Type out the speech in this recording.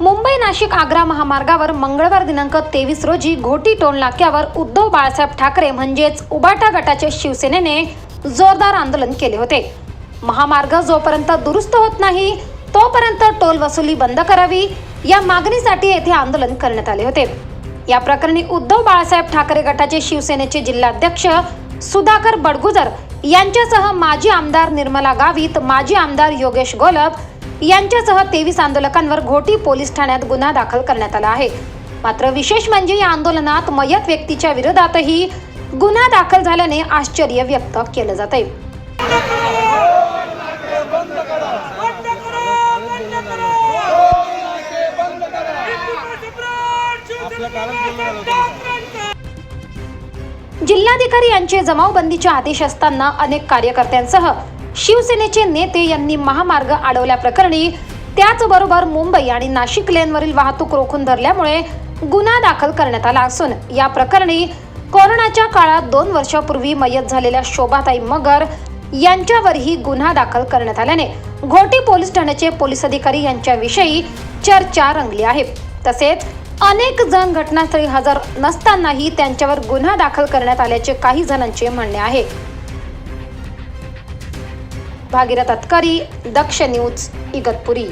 मुंबई नाशिक आग्रा महामार्गावर मंगळवार दिनांक तेवीस रोजी घोटी टोल नाक्यावर उद्धव बाळासाहेब ठाकरे म्हणजेच उबाटा गटाचे शिवसेनेने जोरदार आंदोलन केले होते. महामार्ग जोपर्यंत दुरुस्त होत नाही तोपर्यंत टोल वसुली बंद करावी या मागणीसाठी येथे आंदोलन करण्यात आले होते. या प्रकरणी उद्धव बाळासाहेब ठाकरे गटाचे शिवसेनेचे जिल्हाध्यक्ष सुधाकर बडगुजर यांच्यासह माजी आमदार निर्मला गावित माजी आमदार योगेश गोलप यांच्यासह तेवीस आंदोलकांवर घोटी पोलीस ठाण्यात गुन्हा दाखल करण्यात आला आहे. मात्र विशेष म्हणजे या आंदोलनात मयत व्यक्तीच्या विरोधातही गुन्हा दाखल झाल्याने आश्चर्य व्यक्त केलं जात आहे जिल्हाधिकारी यांचे जमावबंदीचे आदेश असताना अनेक कार्यकर्त्यांसह शिवसेनेचे नेते यांनी महामार्ग अडवल्याप्रकरणी त्याचबरोबर मुंबई आणि नाशिक लेनवरील वाहतूक रोखून धरल्यामुळे गुन्हा दाखल करण्यात आला असून या प्रकरणी कोरोनाच्या काळात दोन वर्षापूर्वी मयत झालेल्या शोभाताई मगर यांच्यावरही गुन्हा दाखल करण्यात आल्याने घोटी पोलीस ठाण्याचे पोलीस अधिकारी यांच्याविषयी चर्चा रंगली आहे. तसेच अनेक जण घटनास्थळी हजर नसतानाही त्यांच्यावर गुन्हा दाखल करण्यात आल्याचे काही जणांचे म्हणणे आहे. भागीरथ अतकरी दक्ष न्यूज इगतपुरी